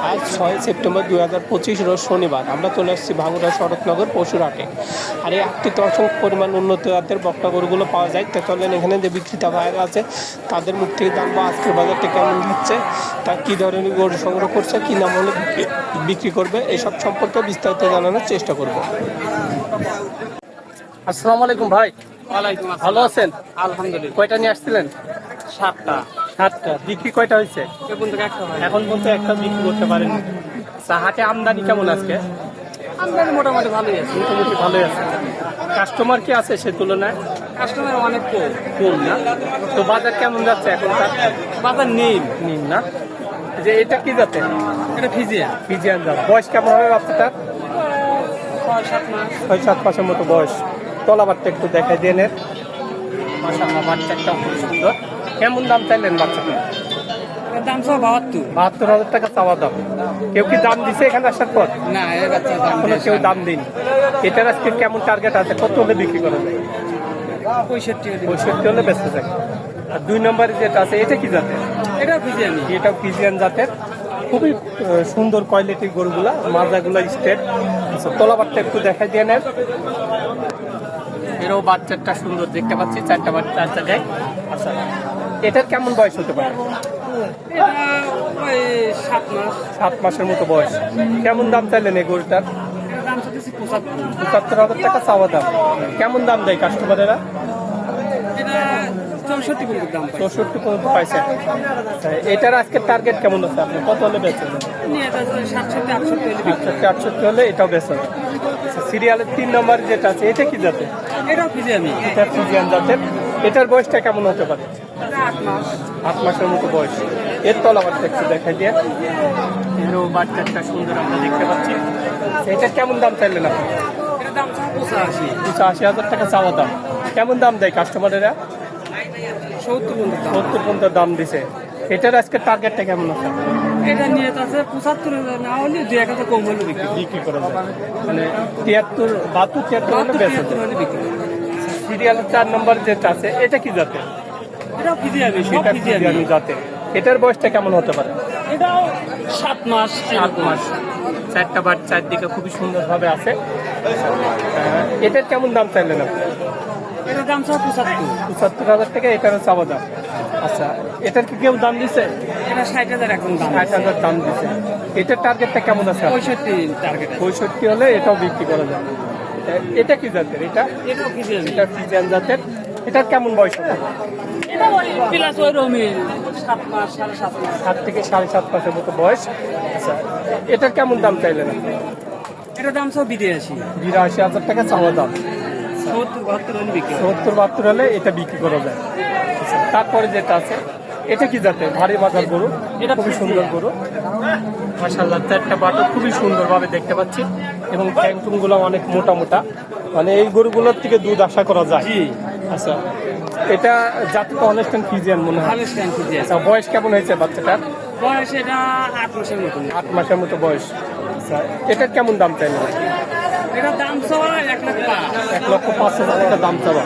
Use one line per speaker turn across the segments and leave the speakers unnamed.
আজ ছয় সেপ্টেম্বর দুই হাজার পঁচিশ রোজ শনিবার। আমরা চলে আসছি ভাঙুরা শরৎনগর পশুরহাটে আর এই আটটিতে অসংখ্য পরিমাণ উন্নত জাতের বকটা গরুগুলো পাওয়া যায়। তা চলেন এখানে যে বিক্রেতা ভাইয়েরা আছে তাদের মুখ থেকে জানব আজকের বাজারটা কেমন যাচ্ছে তা কী ধরনের গরু সংগ্রহ করছে কী নাম হলে বিক্রি- বিক্রি করবে এসব সম্পর্কে বিস্তারিত জানানোর চেষ্টা করব। আসসালামু আলাইকুম ভাই। ভালো আছেন?
আলহামদুলিল্লাহ।
কয়টা নিয়ে আসছিলেন?
সাতটা।
সাতটা। বিক্রি কয়টা হয়েছে?
এখন একটা
এখন পর্যন্ত একটা বিক্রি করতে পারেন। আচ্ছা হাটে আমদানি কেমন আজকে?
আমদানি মোটামুটি ভালোই আছে।
মোটামুটি ভালোই আছে। কাস্টমার কি আছে সে তুলনায়?
কাস্টমার অনেক কম।
কম না? তো বাজার কেমন যাচ্ছে এখনকার?
বাজার নেই
নিন না? যে এটা কি যাতে
এটা ফিজিয়া
ফিজিয়ান জাত। বয়স কেমন হবে বাচ্চাটার?
ছয় সাত
ছয় সাত মাসের মতো বয়স। তলাবারটা একটু দেখাই দিয়ে নেন। মাসাল্লাহ বাচ্চাটা খুব সুন্দর। কেমন দাম চাইলেন বাচ্চাটা
দাম সব বাহাত্তর।
বাহাত্তর হাজার টাকা চাওয়া দাম। কেউ কি দাম দিছে এখানে আসার পর?
না দাম
এখনও কেউ দাম দিন। এটার আজকে কেমন টার্গেট আছে? কত হলে বিক্রি করা যায়?
পঁয়ষট্টি
পঁয়ষট্টি হলে বেঁচে যায়। আর দুই নম্বরে যেটা আছে এটা কি জাতের?
এটা
এটা ফিজিয়ান জাতের। খুবই সুন্দর কোয়ালিটির গরুগুলা মাজাগুলা স্টেট আচ্ছা তলাবারটা একটু দেখাই দিয়ে নেন। এরও বাচ্চাটা সুন্দর দেখতে পাচ্ছি চারটা বাচ্চা চার জায়গায় আচ্ছা এটার কেমন বয়স হতে পারে?
সাত মাস
সাত মাসের মতো বয়স। কেমন দাম চাইলেন এই গরুটার?
পঁচাত্তর
হাজার টাকা চাওয়া দাম। কেমন দাম দেয় কাস্টমারেরা
চৌষট্টি পর্যন্ত
পাইছেন এটার আজকে টার্গেট কেমন আছে আপনি কত হলে বেচেন?
সাতষট্টি আটষট্টি হলে
এটাও বেচেন। সিরিয়ালের তিন নম্বর যেটা আছে এটা কি জাতে এটা ফিজিয়ান জাতের। এটার বয়সটা কেমন হতে পারে?
এটা আট
মাসের মতো বয়স। এর তলাবারটা একটু দেখাই দিয়ে। এরও বাচ্চাটা সুন্দর আমরা দেখতে পাচ্ছি। এটার কেমন দাম চাইলেন আপনি?
পঁচাশি।
হাজার টাকা চাওয়া দাম। কেমন দাম দেয় কাস্টমারেরা?
সত্তর
সত্তর পর্যন্ত দাম দিছে। এটার আজকে টার্গেটটা কেমন আছে?
এটা নিয়ে আছে পঁচাত্তর না হলে দু এক হাজার কম হলে বিক্রি
করা যায়। মানে তিয়াত্তর বাহাত্তর তিয়াত্তর হলে বেচা সিরিয়ালের চার নম্বর যেটা আছে এটা কি জাতে
সব
এটা ফিজিয়ানি এটার বয়সটা কেমন হতে পারে?
এটাও সাত মাস
সাত মাস। চারটা বার চারদিকে খুবই সুন্দরভাবে আছে। এটার কেমন দাম চাইলেন আপনি?
এটার দাম সব পঁচাত্তর।
পঁচাত্তর হাজার টাকা এটারও চাওয়া দাম আচ্ছা এটার কি কেউ দাম দিছে?
এটা ষাট হাজার এখন দাম।
ষাট হাজার দাম দিছে। এটার টার্গেটটা কেমন আছে?
পঁয়ষট্টি টার্গেট
পঁয়ষট্টি হলে এটাও বিক্রি করা যায় এটা কি জাতের? এটা? এটা ফিজিয়ান জাতের। এটার কেমন বয়স হবে
প্লাস ওই রমি সাত মাস সাড়ে সাত মাস।
সাত থেকে সাড়ে সাত মাসের মতো বয়স। আচ্ছা এটার কেমন দাম চাইলেন আপনি?
এটার দাম সব বিদেশি
বিরাশি হাজার টাকা চাওয়া দাম।
সত্তর বাহাত্তর হলে বিক্রি
সত্তর বাহাত্তর হলে এটা বিক্রি করা যায়। আচ্ছা, তারপরে যেটা আছে? এটা কি জাতের? ভারী বাজার গরু এটা খুবই সুন্দর গরু। মাসাল্লাহ চারটা বাটো খুবই সুন্দরভাবে দেখতে পাচ্ছি। এবং ট্যাঙ্কুনগুলো অনেক মোটা মোটা। মানে এই গরুগুলোর থেকে দুধ আশা করা যায়। আচ্ছা। এটা জাতটা অনেকটা ফিজিয়ান মনে হয়। আচ্ছা বয়স কেমন হয়েছে বাচ্চাটার?
বয়স এটা আট মাসের মতন।
আট মাসের মতো বয়স। আচ্ছা এটার কেমন দাম চাইলেন
এটার দাম এক
এক লক্ষ পাঁচ হাজার টাকা দাম চাওয়া।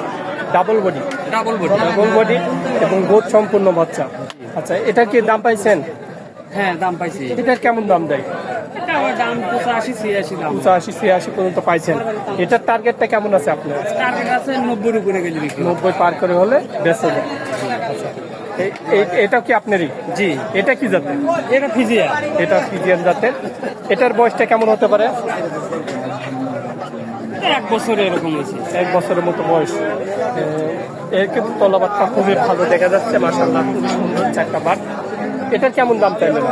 Double body
double body
double body এবং গোদ সম্পূর্ণ বাচ্চা। আচ্ছা এটা কি দাম পাইছেন?
হ্যাঁ দাম পাইছি।
এটার কেমন দাম দেয়?
দাম পঁচাশি ছিয়াশি দাম।
পঁচাশি ছিয়াশি পর্যন্ত পাইছেন। এটার টার্গেটটা কেমন আছে আপনার?
টার্গেট আছে নব্বই উপরে গেলে
নব্বই পার করে হলে বেঁচে যায় আচ্ছা এটা কি আপনারই?
জি।
এটা কি জাতের?
এটা
এটা ফিজিয়ান জাতের। এটার বয়সটা কেমন হতে পারে?
এক বছর এরকম হয়েছে?
এক বছরের মতো বয়স। এর কিন্তু তলাবারটা খুবই ভালো দেখা যাচ্ছে মাসাল্লাহ খুবই সুন্দর চারটা বার। এটার কেমন দাম চাইলেন?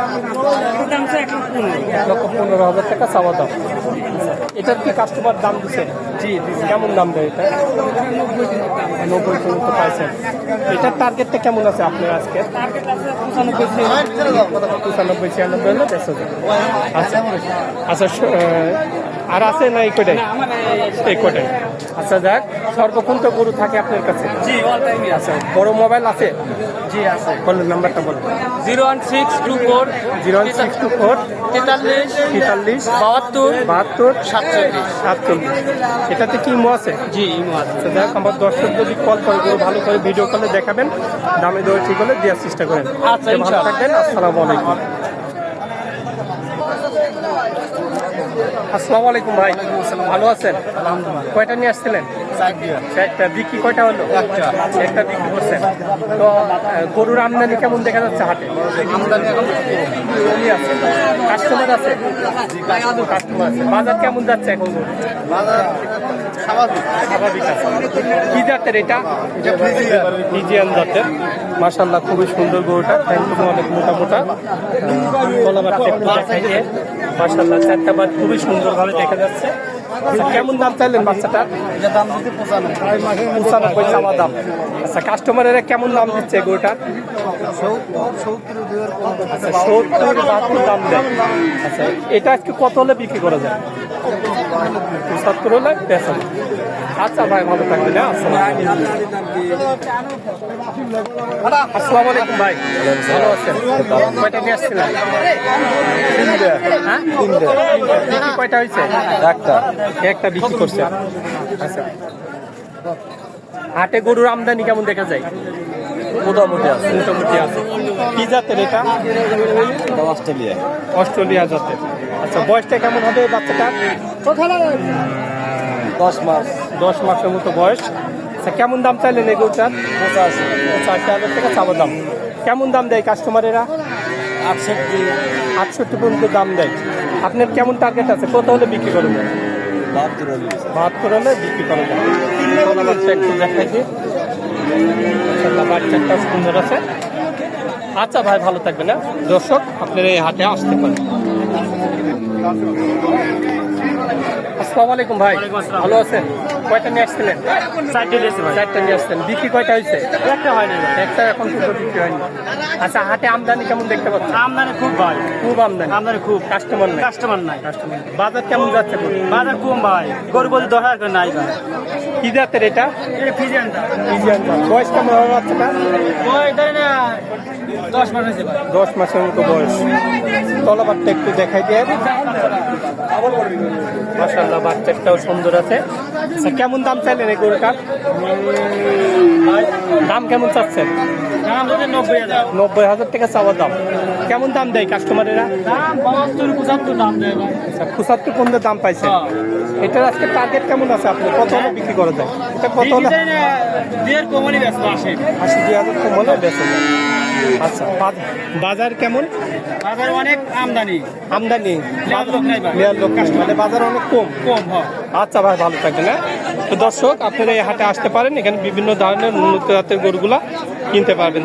দাম এক
লক্ষ পনেরো। হাজার টাকা চাওয়া দাম। এটার কি কাস্টমার দাম দিচ্ছে জি কেমন দাম দেয় এটা?
নব্বই
পর্যন্ত পাইছেন। এটার টার্গেটটা কেমন আছে আপনার আজকে?
পঁচানব্বই ছিয়ানব্বই।
হলে আচ্ছা আচ্ছা আর আছে না এই কটাই এই কটাই আচ্ছা যাক সর্বক্ষণ তো গরু থাকে আপনার কাছে।
জি আছে।
আচ্ছা বড় মোবাইল আছে?
জি আছে।
বলেন নাম্বারটা বলেন।
Zero one six two four
zero one six two four
তেতাল্লিশ
তেতাল্লিশ
বাহাত্তর
বাহাত্তর
সাতচল্লিশ।
সাতচল্লিশ। এটাতে কি মো আছে?
জি ইমো আছে।
আচ্ছা দেখ আমার দর্শক যদি কল করে গরু ভালো করে ভিডিও কলে দেখাবেন দামে দরে ঠিক হলে দেওয়ার চেষ্টা করেন।
আচ্ছা,
ভালো। থাকবেন আসসালামু আলাইকুম। আসসালামু আলাইকুম ভাই। ভালো আছেন? কয়টা নিয়ে আসছিলেন? একটা বিক্রি কয়টা হলো? একটা। বিক্রি করছেন। তো গরুর আমদানি কেমন দেখা যাচ্ছে হাটে? আমদানি আছে। কাস্টমার আছে? কাস্টমার আছে। বাজার কেমন যাচ্ছে এখন? স্বাভাবিক। আছে। কি জাতের এটা? ফিজিয়ান জাতের। মাশাল্লাহ খুবই সুন্দর গরুটা। থ্যাংক অনেক মোটা মোটা মাশাল্লাহ চারটা বাদ খুবই সুন্দরভাবে দেখা যাচ্ছে। আচ্ছা, কেমন দাম চাইলেন বাচ্চাটার পঁচানব্বই। চাওয়া দাম। আচ্ছা কাস্টমারেরা কেমন দাম দিচ্ছে গরুটার আচ্ছা সত্তর বাহাত্তর দাম দেয়। আচ্ছা এটা আজকে কত হলে বিক্রি করা যায়? পঁচাত্তর হলে যায়। আচ্ছা ভাই ভালো থাকবেন হ্যাঁ আসসালামু আলাইকুম। ভাই। ভালো আছেন? কয়টা নিয়ে আসছিলেন? হ্যাঁ? কয়টা হয়েছে?
একটা।
একটা বিক্রি করছে। আচ্ছা। হাটে গরুর আমদানি কেমন দেখা যায়?
মোটামুটি আছে।
মোটামুটি আছে। কি জাতের এটা
অস্ট্রেলিয়া।
অস্ট্রেলিয়া জাতের। আচ্ছা বয়সটা কেমন হবে বাচ্চাটা
দশ মাস।
দশ মাসের মতো বয়স। আচ্ছা কেমন দাম চাইলেন এই গরুটার
পঁচাশি।
পঁচাশি হাজার টাকা চাওয়া দাম। কেমন দাম দেয় কাস্টমারেরা
আটষট্টি।
আটষট্টি পর্যন্ত দাম দেয়। আপনার কেমন টার্গেট আছে? কত হলে বিক্রি করবেন
বাহাত্তর হলি।
বিক্রি একটু সুন্দর আছে। আচ্ছা ভাই ভালো থাকবেন না দর্শক আপনার এই হাটে আসতে পারেন। Gracias. আসসালামু আলাইকুম ভাই। ভালো আছেন? কয়টা নিয়ে আসছিলেন?
চারটে
নিয়ে আসছেন। বিক্রি কয়টা হয়েছে?
একটা হয়নি
একটা এখন পর্যন্ত বিক্রি হয়নি। আচ্ছা হাটে আমদানি কেমন দেখতে পাচ্ছেন?
আমদানি খুব ভাই
খুব আমদানি?
আমদানি খুব।
কাস্টমার নাই?
কাস্টমার নাই।
কাস্টমার বাজার কেমন যাচ্ছে?
বাজার কম ভাই। গরু বলতে দশ হাজার নাই ভাই।
কি জাতের এটা?
ফিজিয়ানটা।
বয়স কেমন হবে বাচ্চাটা
দশ
মাসের মতো বয়স। তলাবারটা একটু দেখাই দিয়ে। মাসাল্লাহ বাচ্চাটাও সুন্দর আছে। আচ্ছা কেমন দাম চাইলেন এই গরুটার দাম কেমন চাচ্ছেন?
দাম নব্বই হাজার।
টাকা চাওয়া দাম। কেমন দাম দেয় কাস্টমারেরা
দাম পঁচাত্তর দাম দেয় ভাই।
আচ্ছা দাম পাইছেন।
হ্যাঁ।
এটার আজকে টার্গেট কেমন আছে আপনি কত হলে বিক্রি করা যায়? এটা কত হলে আশি দুই হাজার কম হলে বেঁচে যায়। আচ্ছা বাজার কেমন?
বাজার অনেক আমদানি।
আমদানি।
নেওয়ার লোক
মানে বাজার অনেক কম?
কম হয়
আচ্ছা ভাই ভালো থাকবেন না তো দর্শক আপনারা এই হাটে আসতে পারেন এখানে বিভিন্ন ধরনের উন্নত জাতের গরুগুলা কিনতে পারবেন।